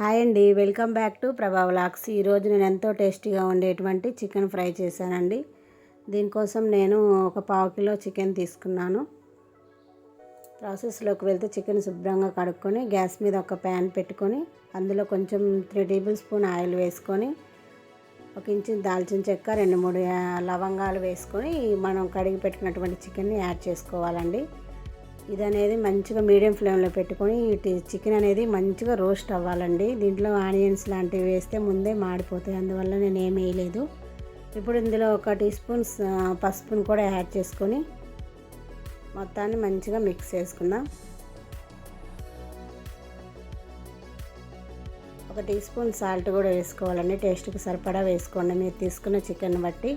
Hi అండి. Welcome back to Prabha vlogs. ఈరోజు నేను ఎంతో టేస్టీగా ఉండేటువంటి చికెన్ ఫ్రై చేశానండి. దీనికోసం నేను ఒక పావు కిలో చికెన్ తీసుకున్నాను. ప్రాసెస్లోకి వెళ్తే చికెన్ శుభ్రంగా కడుక్కొని గ్యాస్ మీద ఒక ప్యాన్ పెట్టుకొని అందులో కొంచెం త్రీ టేబుల్ స్పూన్ ఆయిల్ వేసుకొని ఒక ఇంచు దాల్చిన చెక్క రెండు మూడు లవంగాలు వేసుకొని మనం కడిగి పెట్టినటువంటి చికెన్ని యాడ్ చేసుకోవాలండి. ఇది అనేది మంచిగా మీడియం ఫ్లేమ్లో పెట్టుకొని ఇటు చికెన్ అనేది మంచిగా రోస్ట్ అవ్వాలండి. దీంట్లో ఆనియన్స్ లాంటివి వేస్తే ముందే మాడిపోతాయి అందువల్ల నేను ఏం వేయలేదు. ఇప్పుడు ఇందులో ఒక టీ స్పూన్ పసుపును కూడా యాడ్ చేసుకొని మొత్తాన్ని మంచిగా మిక్స్ చేసుకుందాం. ఒక టీ స్పూన్ సాల్ట్ కూడా వేసుకోవాలండి. టేస్ట్కి సరిపడా వేసుకోండి. మీరు తీసుకున్న చికెన్ బట్టి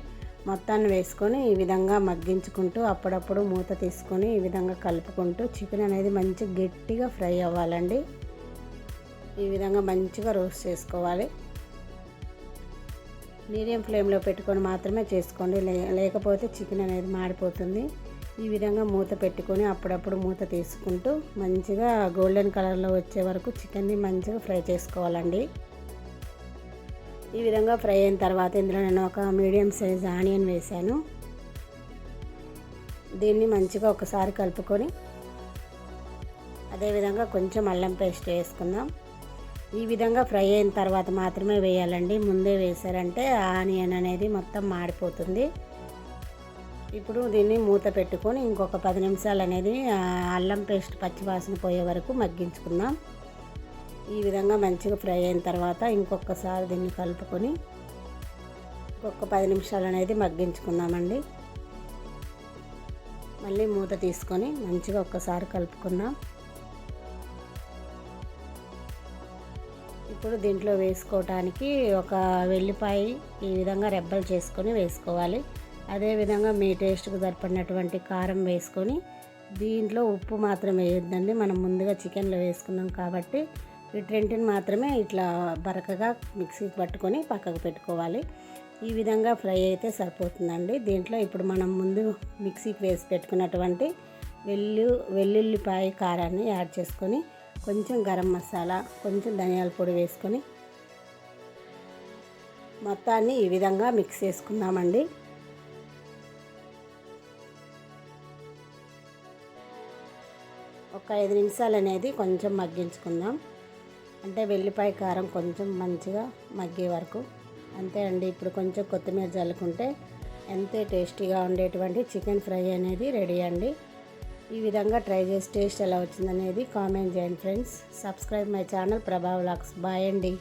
మొత్తాన్ని వేసుకొని ఈ విధంగా మగ్గించుకుంటూ అప్పుడప్పుడు మూత తీసుకొని ఈ విధంగా కలుపుకుంటూ చికెన్ అనేది మంచి గట్టిగా ఫ్రై అవ్వాలండి. ఈ విధంగా మంచిగా రోస్ట్ చేసుకోవాలి. మీడియం ఫ్లేమ్లో పెట్టుకొని మాత్రమే చేసుకోండి. లే లేకపోతే చికెన్ అనేది మాడిపోతుంది. ఈ విధంగా మూత పెట్టుకొని అప్పుడప్పుడు మూత తీసుకుంటూ మంచిగా గోల్డెన్ కలర్లో వచ్చే వరకు చికెన్ని మంచిగా ఫ్రై చేసుకోవాలండి. ఈ విధంగా ఫ్రై అయిన తర్వాత ఇందులో నేను ఒక మీడియం సైజ్ ఆనియన్ వేసాను దీన్ని మంచిగా ఒకసారి కలుపుకొని అదేవిధంగా కొంచెం అల్లం పేస్ట్ వేసుకుందాం. ఈ విధంగా ఫ్రై అయిన తర్వాత మాత్రమే వేయాలండి. ముందే వేసారంటే ఆనియన్ అనేది మొత్తం మాడిపోతుంది. ఇప్పుడు దీన్ని మూత పెట్టుకొని ఇంకొక పది నిమిషాలు అనేది అల్లం పేస్ట్ పచ్చివాసన పోయే వరకు మగ్గించుకుందాం. ఈ విధంగా మంచిగా ఫ్రై అయిన తర్వాత ఇంకొకసారి దీన్ని కలుపుకొని ఇంకొక పది నిమిషాలు అనేది మగ్గించుకుందామండి. మళ్ళీ మూత తీసుకొని మంచిగా ఒక్కసారి కలుపుకుందాం. ఇప్పుడు దీంట్లో వేసుకోవటానికి ఒక వెల్లిపాయ ఈ విధంగా రెబ్బలు చేసుకొని వేసుకోవాలి. అదేవిధంగా మీ టేస్ట్కి సరిపడినటువంటి కారం వేసుకొని దీంట్లో ఉప్పు మాత్రం వేయొద్దండి. మనం ముందుగా చికెన్లో వేసుకున్నాం కాబట్టి వీటిని మాత్రమే ఇట్లా బరకగా మిక్సీకి పట్టుకొని పక్కకు పెట్టుకోవాలి. ఈ విధంగా ఫ్రై అయితే సరిపోతుందండి. దీంట్లో ఇప్పుడు మనం ముందు మిక్సీకి వేసి పెట్టుకున్నటువంటి వెల్లు వెల్లుల్లిపాయ కారాన్ని యాడ్ చేసుకొని కొంచెం గరం మసాలా కొంచెం ధనియాల పొడి వేసుకొని మొత్తాన్ని ఈ విధంగా మిక్స్ చేసుకుందామండి. ఒక ఐదు నిమిషాలు అనేది కొంచెం మగ్గించుకుందాం. అంటే వెల్లిపాయ కారం కొంచెం మంచిగా మగ్గే వరకు. అంతే అండి ఇప్పుడు కొంచెం కొత్తిమీర చల్లుకుంటే ఎంతే టేస్టీగా ఉండేటువంటి చికెన్ ఫ్రై అనేది రెడీ అండి. ఈ విధంగా ట్రై చేసి టేస్ట్ ఎలా వచ్చిందనేది కామెంట్ చేయండి friends. Subscribe my channel Prabha vlogs bye అండి.